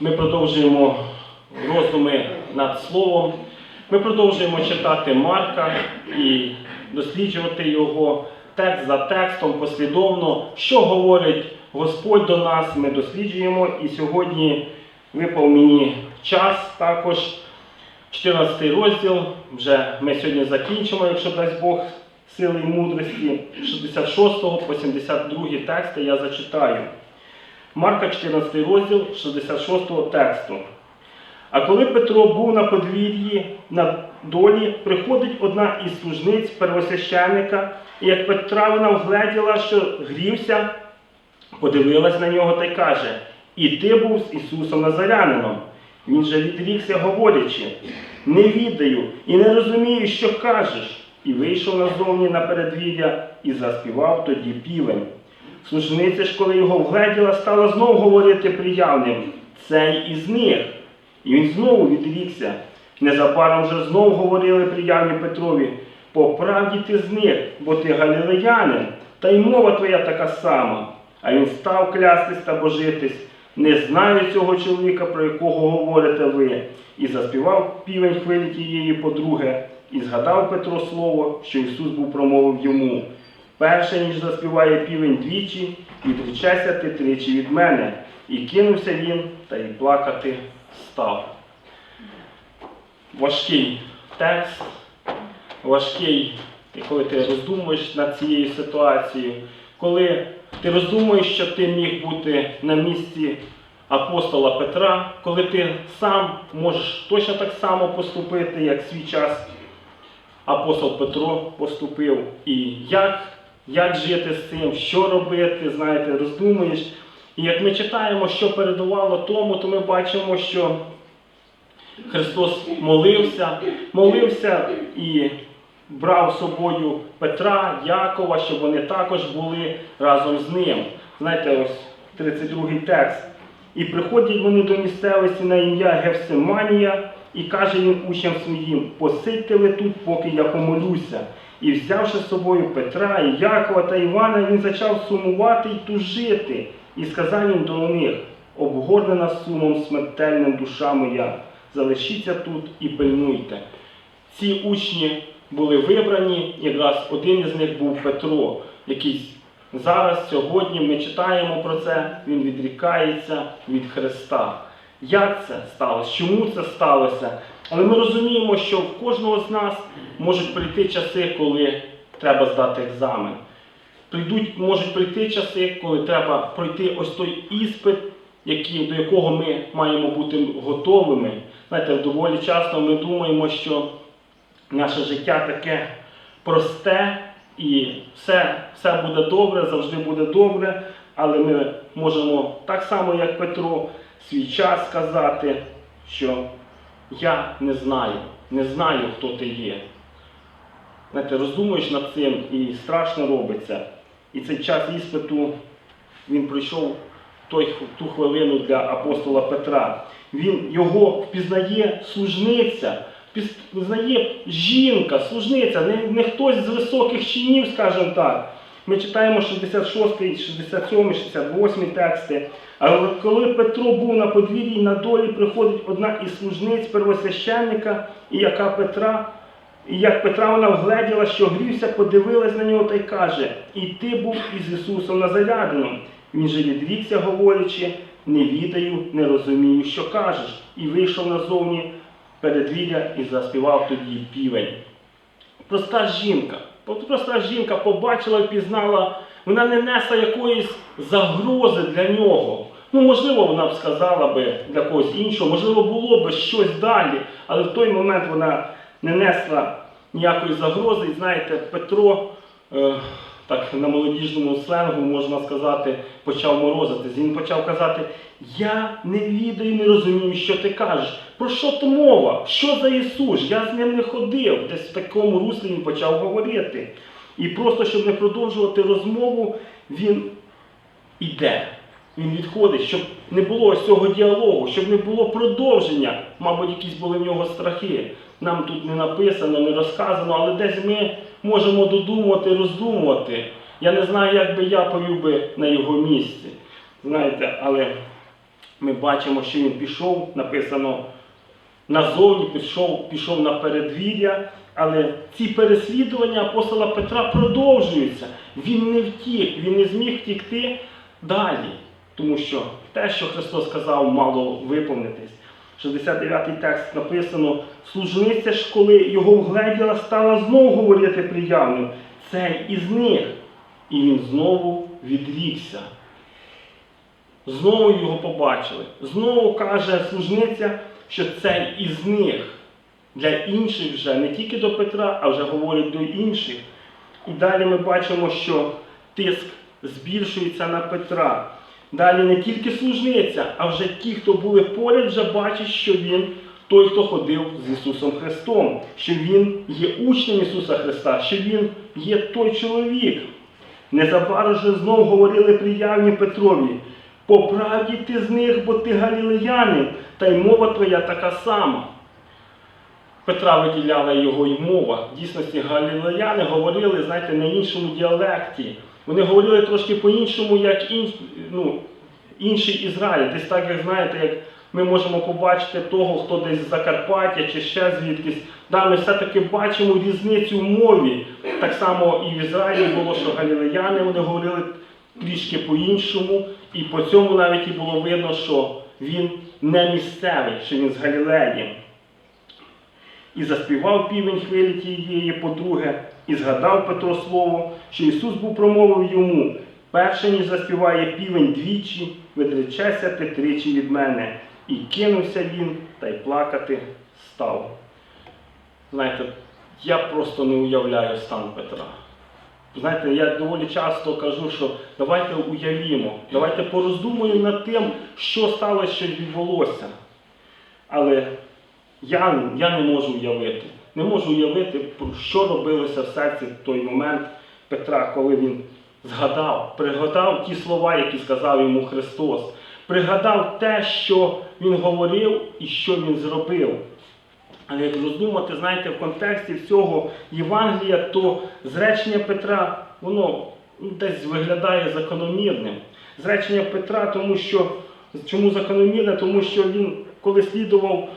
Ми продовжуємо роздуми над словом. Ми продовжуємо читати Марка і досліджувати його текст за текстом послідовно. Що говорить Господь до нас, ми досліджуємо. І сьогодні випав мені час також. 14 розділ. Вже ми сьогодні закінчимо, якщо дасть Бог сили і мудрості. З 66 по 72 тексти я зачитаю. Марка 14 розділ 66 тексту. А коли Петро був на подвір'ї на долі, приходить одна із служниць первосвященника, і як Петра вона вгледіла, що грівся, подивилась на нього та й каже: І ти був з Ісусом Назарянином. Він же відрікся, говорячи, не відаю і не розумію, що кажеш. І вийшов назовні на передвір'я і заспівав тоді півень. Служниця ж, коли його вгледіла, стала знову говорити приявним цей із них. І він знову відрікся. Незабаром вже знову говорили приявні Петрові, по правді ти з них, бо ти галілеянин, та й мова твоя така сама. А він став клястись та божитись. Не знаю цього чоловіка, про якого говорите ви. І заспівав півень хвилі тієї подруги, і згадав Петро слово, що Ісус був промовив йому. Перше, ніж заспіває півень двічі, відречеся ти тричі від мене. І кинувся він, та й плакати став. Важкий текст, важкий, коли ти роздумуєш над цією ситуацією, коли ти роздумуєш, що ти міг бути на місці апостола Петра, коли ти сам можеш точно так само поступити, як свій час апостол Петро поступив, і як, як жити з цим, що робити, знаєте, роздумуєш. І як ми читаємо, що передувало тому, то ми бачимо, що Христос молився, молився і брав з собою Петра, Якова, щоб вони також були разом з ним. Знаєте, ось 32 текст. І приходять вони до місцевості на ім'я Гевсиманія, і каже він учням своїм: посидьте ви тут, поки я помолюся. І взявши з собою Петра, і Якова та Івана, він почав сумувати й тужити. І сказав він до них: обгорнена сумом смертельним душа моя, залишіться тут і пильнуйте. Ці учні були вибрані, якраз один із них був Петро, який зараз, сьогодні ми читаємо про це, він відрікається від Христа. Як це сталося? Чому це сталося? Але ми розуміємо, що в кожного з нас можуть прийти часи, коли треба здати екзамен. Прийдуть, можуть прийти часи, коли треба пройти ось той іспит, який, до якого ми маємо бути готовими. Знаєте, доволі часто ми думаємо, що наше життя таке просте і все, все буде добре, завжди буде добре, але ми можемо так само, як Петро, свій час сказати, що я не знаю, не знаю, хто ти є. Знаєте, роздумуєш над цим і страшно робиться. І цей час іспиту він пройшов той, ту хвилину для апостола Петра. Він його впізнає служниця, впізнає жінка, служниця, не, не хтось з високих чинів, скажімо так. Ми читаємо 66, 67, 68 тексти. Але коли Петро був на подвір'ї на долі, приходить одна із служниць первосвященника, і яка Петра, і як Петра вона вгледіла, що грівся, подивилась на нього та й каже: І ти був із Ісусом Назарядином. Він же відрікся, говорячи, не відаю, не розумію, що кажеш. І вийшов назовні передвір'я і заспівав тоді півень. Проста жінка. Проста жінка побачила і пізнала, вона не несла якоїсь загрози для нього. Ну, можливо, вона б сказала би для когось іншого, можливо, було б щось далі, але в той момент вона не несла ніякої загрози. І знаєте, Петро, е, так на молодіжному сленгу можна сказати, почав морозитись. Він почав казати: Я не відаю, не розумію, що ти кажеш. Про що ти мова? Що за Ісус? Я з ним не ходив. Десь в такому руслі він почав говорити. І просто, щоб не продовжувати розмову, він іде. Він відходить, щоб не було ось цього діалогу, щоб не було продовження. Мабуть, якісь були в нього страхи. Нам тут не написано, не розказано, але десь ми можемо додумувати, роздумувати. Я не знаю, як би я повів би на його місці. Знаєте, але ми бачимо, що він пішов, написано назовні, пішов, пішов на передвір'я, але ці переслідування апостола Петра продовжуються. Він не втік, він не зміг втікти далі, тому що те, що Христос сказав, мало виповнитись. 69 текст написано: служниця ж, коли його вгледіла, стала знову говорити приявним. Цей із них. І він знову відрікся. Знову його побачили. Знову каже служниця, що цей із них. Для інших вже, не тільки до Петра, а вже говорить до інших. І далі ми бачимо, що тиск збільшується на Петра. Далі не тільки служниця, а вже ті, хто були поряд, вже бачать, що він той, хто ходив з Ісусом Христом, що Він є учнем Ісуса Христа, що Він є той чоловік. Незабаром же знов говорили приявні Петрові. По правді ти з них, бо ти галілеянин, та й мова твоя така сама. Петра виділяла його й мова. Дійсності галілеяни говорили, знаєте, на іншому діалекті. Вони говорили трошки по-іншому, як ін, ну, інший Ізраїль. Десь так, як знаєте, як ми можемо побачити того, хто десь з Закарпаття чи ще звідкись. Да, ми все-таки бачимо різницю в мові. Так само і в Ізраїлі було, що галілеяни вони говорили трішки по-іншому, і по цьому навіть і було видно, що він не місцевий, що він з Галілеї. І заспівав півень хвилі тієї подруги, і згадав Петро слово, що Ісус був промовив йому. Перше, ніж заспіває півень двічі, відречеся ти тричі від мене. І кинувся він, та й плакати став. Знаєте, я просто не уявляю стан Петра. Знаєте, я доволі часто кажу, що давайте уявімо, давайте пороздумуємо над тим, що сталося, що відбулося. Але я, я не можу уявити. Не можу уявити, що робилося в серці в той момент Петра, коли він згадав, пригадав ті слова, які сказав йому Христос, пригадав те, що Він говорив і що Він зробив. Але як роздумати, знаєте, в контексті всього Євангелія, то зречення Петра, воно ну, десь виглядає закономірним. Зречення Петра, тому що чому закономірне? Тому що він, коли слідував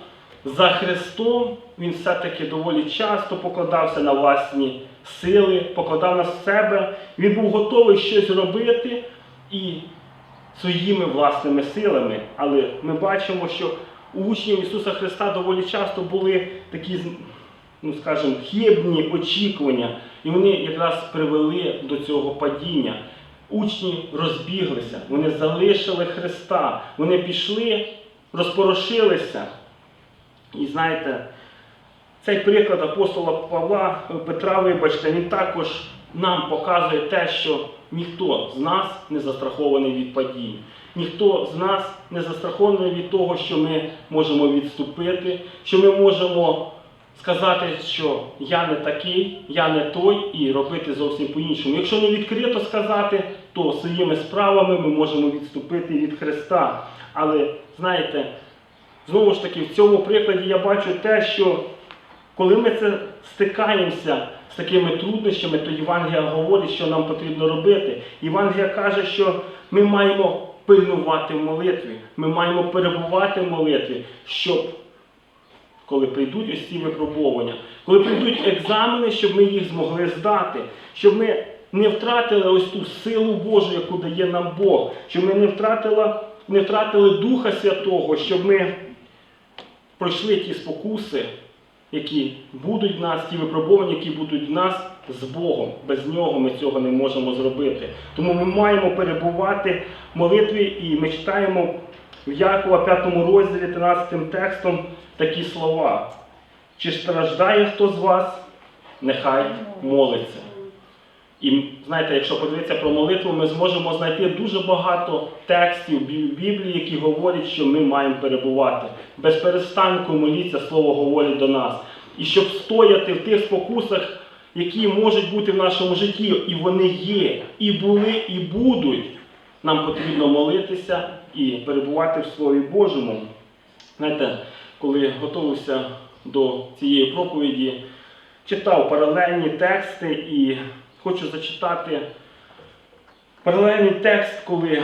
за Христом, він все-таки доволі часто покладався на власні сили, покладав на себе. Він був готовий щось робити і своїми власними силами. Але ми бачимо, що у учнів Ісуса Христа доволі часто були такі, ну скажімо, хибні очікування, і вони якраз привели до цього падіння. Учні розбіглися, вони залишили Христа, вони пішли, розпорошилися. І знаєте, цей приклад апостола Павла, Петра, вибачте, він також нам показує те, що ніхто з нас не застрахований від падінь. Ніхто з нас не застрахований від того, що ми можемо відступити, що ми можемо сказати, що я не такий, я не той, і робити зовсім по-іншому. Якщо не відкрито сказати, то своїми справами ми можемо відступити від Христа. Але знаєте, знову ж таки, в цьому прикладі я бачу те, що коли ми це стикаємося з такими труднощами, то Євангелія говорить, що нам потрібно робити. Євангелія каже, що ми маємо пильнувати в молитві, ми маємо перебувати в молитві, щоб коли прийдуть ось ці випробування, коли прийдуть екзамени, щоб ми їх змогли здати, щоб ми не втратили ось ту силу Божу, яку дає нам Бог, щоб ми не втратили, не втратили Духа Святого, щоб ми пройшли ті спокуси, які будуть в нас, ті випробування, які будуть в нас з Богом. Без нього ми цього не можемо зробити. Тому ми маємо перебувати в молитві, і ми читаємо в Якова 5 розділі 13 текстом такі слова. Чи страждає хто з вас, нехай молиться. І знаєте, якщо подивитися про молитву, ми зможемо знайти дуже багато текстів в Біблії, які говорять, що ми маємо перебувати. Без перестанку моліться, слово говорить до нас. І щоб стояти в тих спокусах, які можуть бути в нашому житті, і вони є, і були, і будуть, нам потрібно молитися і перебувати в Слові Божому. Знаєте, коли готувався до цієї проповіді, читав паралельні тексти і хочу зачитати паралельний текст, коли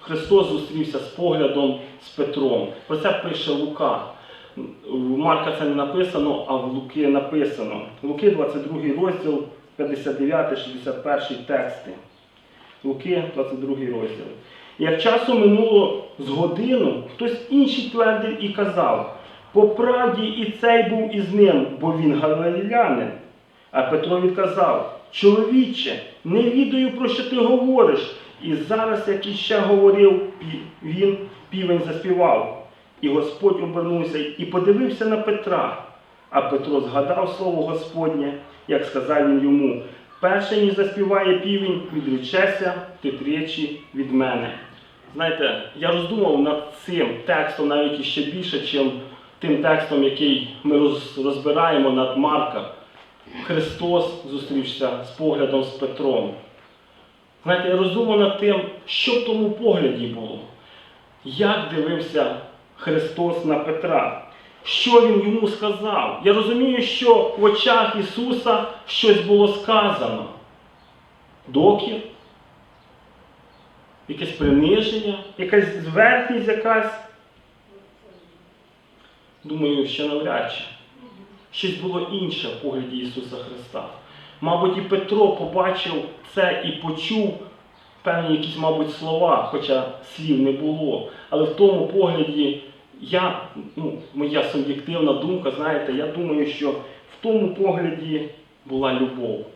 Христос зустрівся з поглядом з Петром. Про це пише Лука. У Марка це не написано, а в Луки написано. Луки 22 розділ, 59-61 тексти. Луки 22 розділ. Як часу минуло з годину, хтось інший твердив і казав, по правді і цей був із ним, бо він галилянин. А Петро відказав: Чоловіче, не відаю, про що ти говориш. І зараз, як іще говорив він, півень заспівав. І Господь обернувся і подивився на Петра. А Петро згадав слово Господнє, як сказав він йому: перше, ніж заспіває півень, відречеся ти тричі від мене. Знаєте, я роздумав над цим текстом навіть іще більше, чим тим текстом, який ми розбираємо над Марка. Христос зустрівся з поглядом з Петром. Знаєте, я роздумав над тим, що в тому погляді було. Як дивився Христос на Петра? Що він йому сказав? Я розумію, що в очах Ісуса щось було сказано. Докір, якесь приниження, якась зверхність якась. Думаю, що навряд чи. Щось було інше в погляді Ісуса Христа. Мабуть, і Петро побачив це і почув певні якісь, мабуть, слова, хоча слів не було. Але в тому погляді я, ну, моя суб'єктивна думка, знаєте, я думаю, що в тому погляді була любов.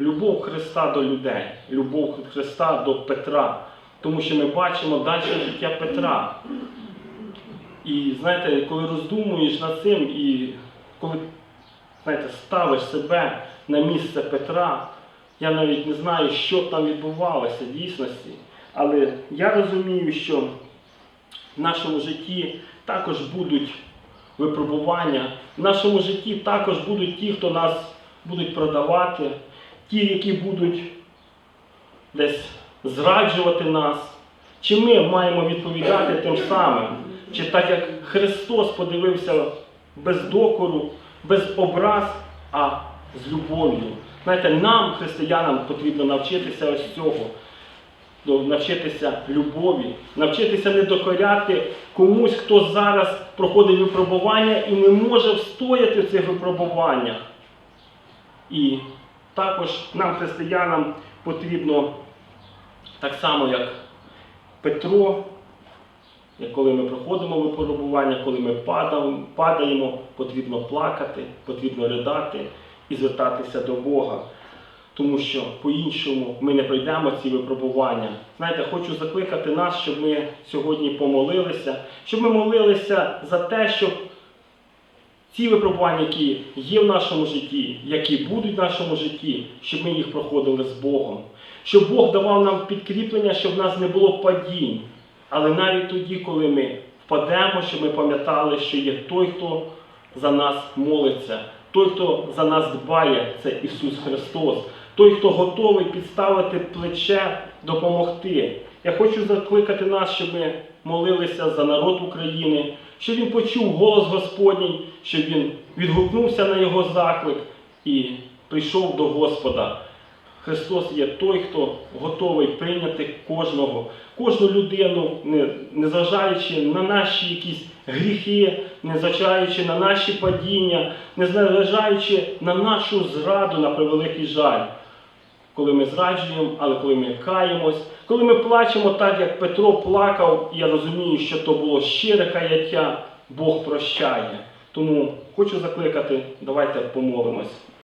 Любов Христа до людей, любов Христа до Петра. Тому що ми бачимо далі життя Петра. І знаєте, коли роздумуєш над цим, і коли знаєте, ставиш себе на місце Петра, я навіть не знаю, що там відбувалося в дійсності. Але я розумію, що в нашому житті також будуть випробування, в нашому житті також будуть ті, хто нас будуть продавати, ті, які будуть десь зраджувати нас. Чи ми маємо відповідати тим самим? Чи так як Христос подивився без докору, без образ, а з любов'ю? Знаєте, нам, християнам, потрібно навчитися ось цього. Навчитися любові, навчитися не докоряти комусь, хто зараз проходить випробування і не може встояти в цих випробуваннях. І також нам, християнам, потрібно так само, як Петро, коли ми проходимо випробування, коли ми падаємо, потрібно плакати, потрібно ридати і звертатися до Бога. Тому що по-іншому ми не пройдемо ці випробування. Знаєте, хочу закликати нас, щоб ми сьогодні помолилися, щоб ми молилися за те, щоб ці випробування, які є в нашому житті, які будуть в нашому житті, щоб ми їх проходили з Богом. Щоб Бог давав нам підкріплення, щоб в нас не було падінь. Але навіть тоді, коли ми впадемо, щоб ми пам'ятали, що є той, хто за нас молиться, той, хто за нас дбає, це Ісус Христос, той, хто готовий підставити плече, допомогти. Я хочу закликати нас, щоб ми молилися за народ України, щоб він почув голос Господній, щоб він відгукнувся на його заклик і прийшов до Господа. Христос є той, хто готовий прийняти кожного, кожну людину, не- незважаючи на наші якісь гріхи, незважаючи на наші падіння, незважаючи на нашу зраду, на превеликий жаль. Коли ми зраджуємо, але коли ми каємось, коли ми плачемо так, як Петро плакав, я розумію, що то було щире каяття, Бог прощає. Тому хочу закликати, давайте помолимось.